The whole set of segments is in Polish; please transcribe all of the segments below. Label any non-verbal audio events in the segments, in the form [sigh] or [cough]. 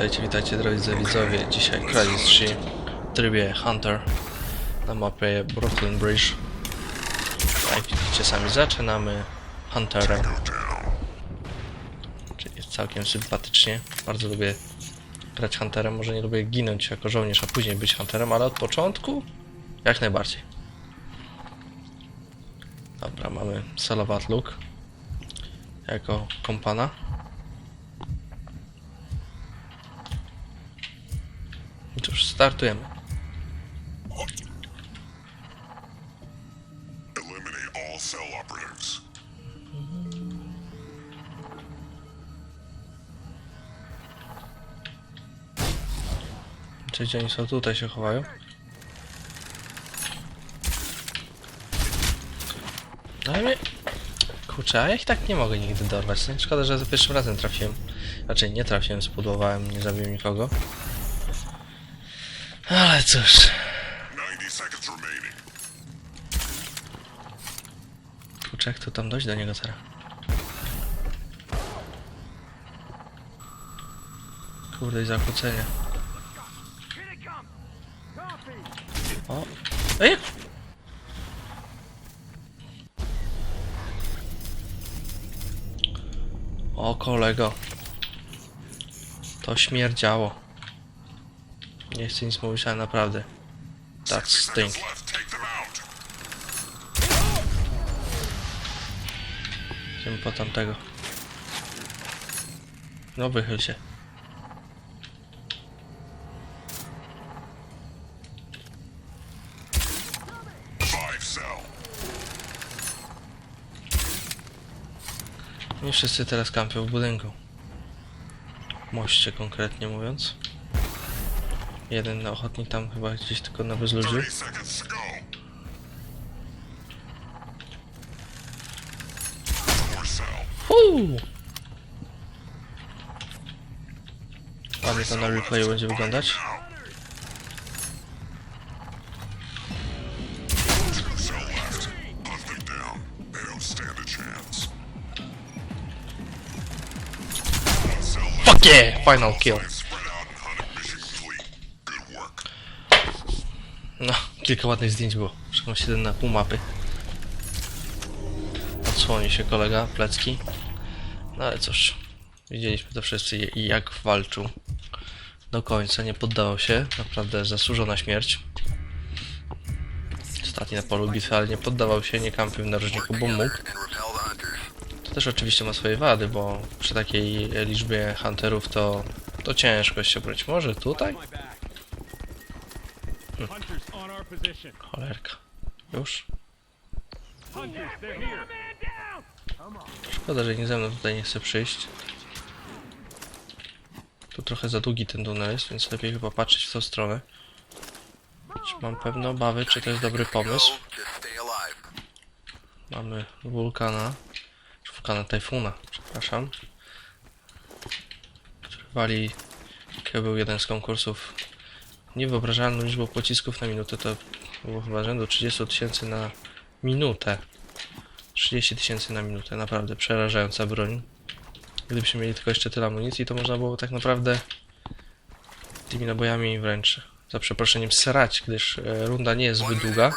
Witajcie, witajcie drodzy widzowie. Dzisiaj Crysis 3 w trybie Hunter na mapie Brooklyn Bridge. Jak widzicie sami zaczynamy Hunterem. Czyli całkiem sympatycznie. Bardzo lubię grać Hunterem. Może nie lubię ginąć jako żołnierz, a później być Hunterem, ale od początku jak najbardziej. Dobra, mamy Salavat Luke jako kompana. I cóż, startujemy. Eliminate all cell operatives. Czy oni są tutaj się chowają? Ale mnie... Kurczę, a ja ich tak nie mogę nigdy dorwać. No, szkoda, że za pierwszym razem trafiłem. Raczej nie trafiłem, spudłowałem, nie zabiłem nikogo. Ale cóż... 90 seconds remaining. Kurczę, jak tu tam dojść do niego teraz? Kurde, i zakłócenie. O! Ej! O kolego. To śmierdziało. Nie chcę nic mówić, ale naprawdę. That stink. Idziemy po tamtego. No wychyl się. Nie wszyscy teraz kampią w budynku. Moście konkretnie mówiąc. Jeden ochotnik tam chyba gdzieś tylko na bezludziu. 30 seconds to go. Four cell. Fuu! Ładnie to na replayu będzie wyglądać. Fuck yeah! Final kill. No, kilka ładnych zdjęć było. Szczególności jeden na pół mapy. Odsłoni się kolega, plecki. No ale cóż, widzieliśmy to wszyscy i jak walczył. Do końca nie poddawał się. Naprawdę zasłużona śmierć. Ostatni na polu bitwy, ale nie poddawał się, nie kampił w narożniku, bo mógł. To też oczywiście ma swoje wady, bo przy takiej liczbie hunterów to, to ciężko się. Może tutaj? Position. Cholerka. Już? Szkoda, że nie ze mną tutaj nie chce przyjść. Tu trochę za długi ten tunel jest, więc lepiej chyba patrzeć w tą stronę. Mam pewne obawy, czy to jest dobry pomysł. Mamy wulkana. Czy wulkana tajfuna, przepraszam. Który wali, był jeden z konkursów, niewyobrażalną liczbą pocisków na minutę. To było chyba rzędu 30 tysięcy na minutę. 30 tysięcy na minutę, naprawdę przerażająca broń. Gdybyśmy mieli tylko jeszcze tyle amunicji, to można było tak naprawdę tymi nabojami wręcz, za przeproszeniem, srać, gdyż e, runda nie jest zbyt długa.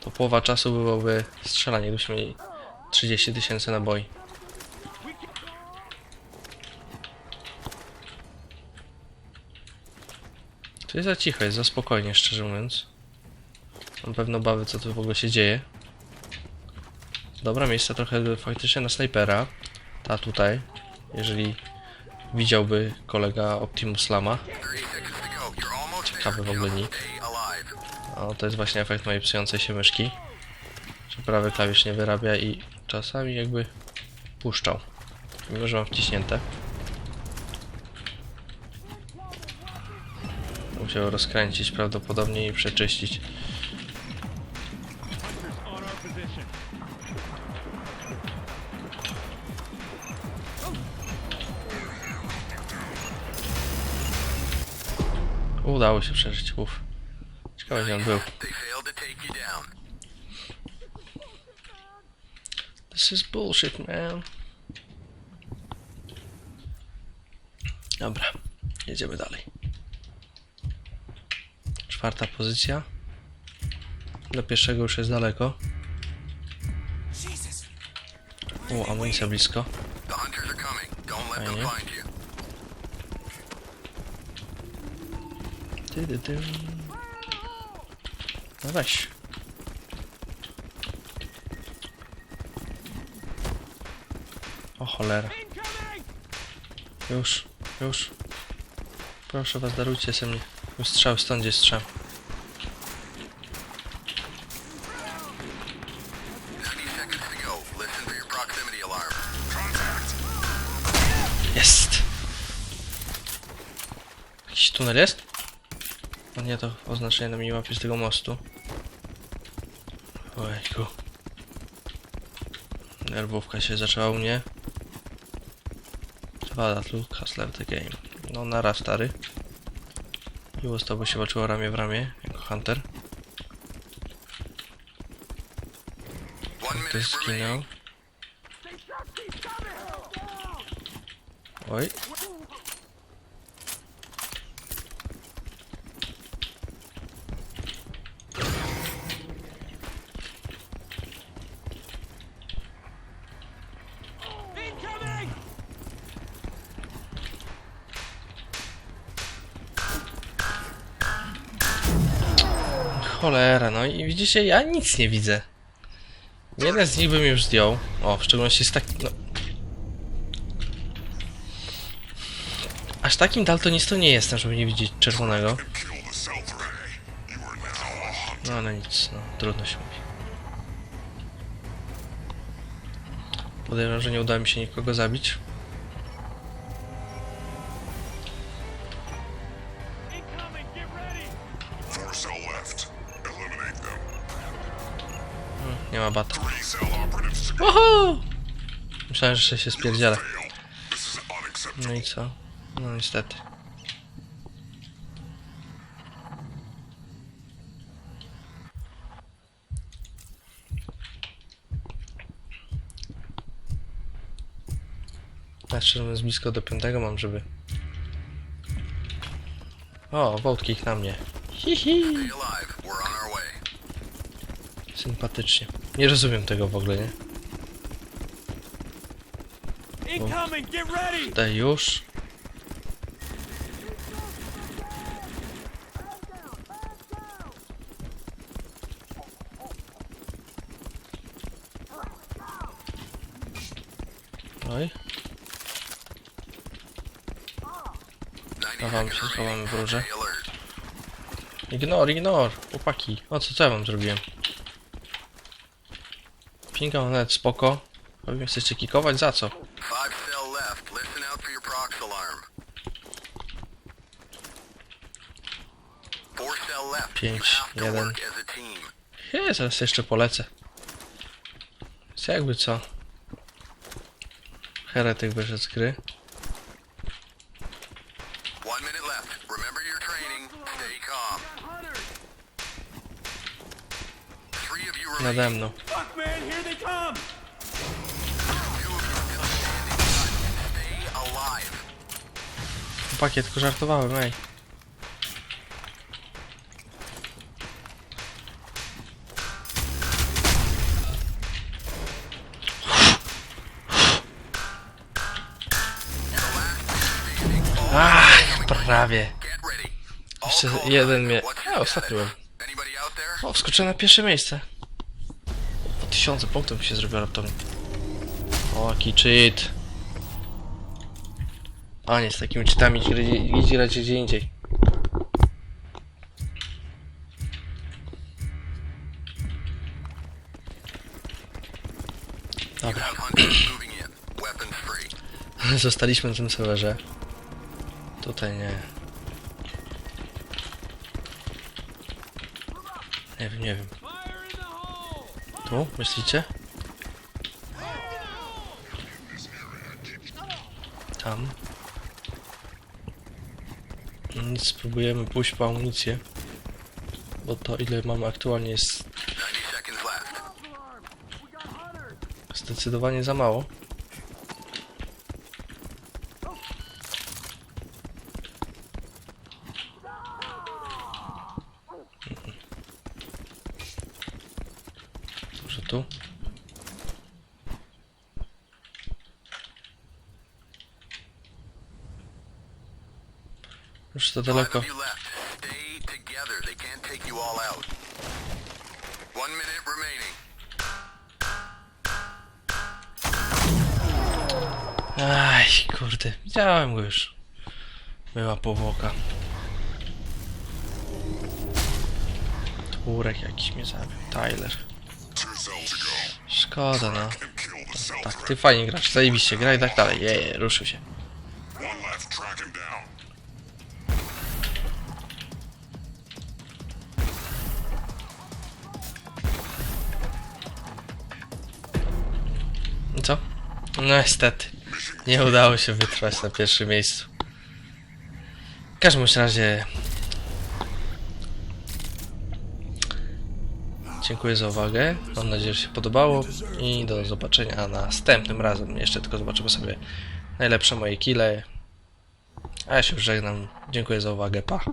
To połowa czasu byłoby strzelanie, gdybyśmy mieli 30 tysięcy naboi. To jest za cicho, jest za spokojnie, szczerze mówiąc. Mam pewne obawy, co tu w ogóle się dzieje. Dobra, miejsce trochę faktycznie na snajpera. Ta tutaj, jeżeli widziałby kolega Optimus Lama. Ciekawy w ogóle nick. O, to jest właśnie efekt mojej psującej się myszki. Że prawy klawisz nie wyrabia i czasami jakby puszczał. Mimo, że mam wciśnięte. musiał rozkręcić prawdopodobnie i przeczyścić. Udało się przeżyć, uff. Ciekawe gdzie on był. This is bullshit, man. Dobra, jedziemy dalej. Czwarta pozycja. Do pierwszego już jest daleko. O, amunicja blisko. Fajnie. Ty, ty, ty. No weź. O cholera. Już, już. Proszę was, darujcie se mnie. Strzał stąd, gdzie strzał. 90 seconds to go. Listen for your proximity alarm. Jest! Jakiś tunel jest? No nie, to oznaczenie na minimapie z tego mostu. Ojku. Nerwówka się zaczęła u mnie. Dwa tu, Hustler the game. No nara stary. Miło z tobą się walczyło ramię w ramię, jako Hunter. Ty skinął. Oj. Cholera, no i widzicie, ja nic nie widzę. Jeden z nich bym już zdjął. O, w szczególności z takim, no... Aż takim daltonistą nie jestem, żeby nie widzieć czerwonego. No ale nic, no, trudno się mówi. Podejrzewam, że nie uda mi się nikogo zabić. Ma bata. Oho! Myślałem, że się spierdzielę. No i co? No niestety. Jeszcze jest blisko do piątego mam, żeby... O, wątkich na mnie. Hihi. Sympatycznie. Nie rozumiem tego w ogóle, nie? Daj już. Oj, 90 Chowam się, chowamy w alert. Ignor, ignor, chłopaki. O co, co ja wam zrobiłem? Pingam nawet spoko. Pewnie chcecie kikować, za co? Pięć, jeden. Je, zaraz jeszcze polecę. Jest jakby co. Heretyk wyszedł z gry. One minute Chłopaki, ja tylko żartowałem, ej. Prawie. Jeszcze jeden mnie... What's A, your ostatni byłem. status? Anybody out there? O, wskoczyłem na pierwsze miejsce. Po tysiące punktów mi się zrobiło raptownie. O, jaki cheat. A nie, z takimi grać- idź grać gdzie indziej. Dobra, [laughs] zostaliśmy na tym serwerze. Tutaj nie. Nie wiem, nie wiem. Tu, myślicie? Tam. Nic, spróbujemy pójść po amunicję. Bo to ile mamy aktualnie jest 90 seconds left. zdecydowanie za mało. One minute remaining. Aj, kurde, widziałem go już. Była powłoka. Turek jakiś mnie zabił. Tyler. To. Szkoda, no. Tak, ty fajnie grasz, zajebiście, graj tak dalej. Jeje, ruszył się. No niestety. Nie udało się wytrwać na pierwszym miejscu. W każdym razie... Dziękuję za uwagę. Mam nadzieję, że się podobało. I do zobaczenia następnym razem. Jeszcze tylko zobaczymy sobie najlepsze moje kile. A ja się już żegnam. Dziękuję za uwagę. Pa.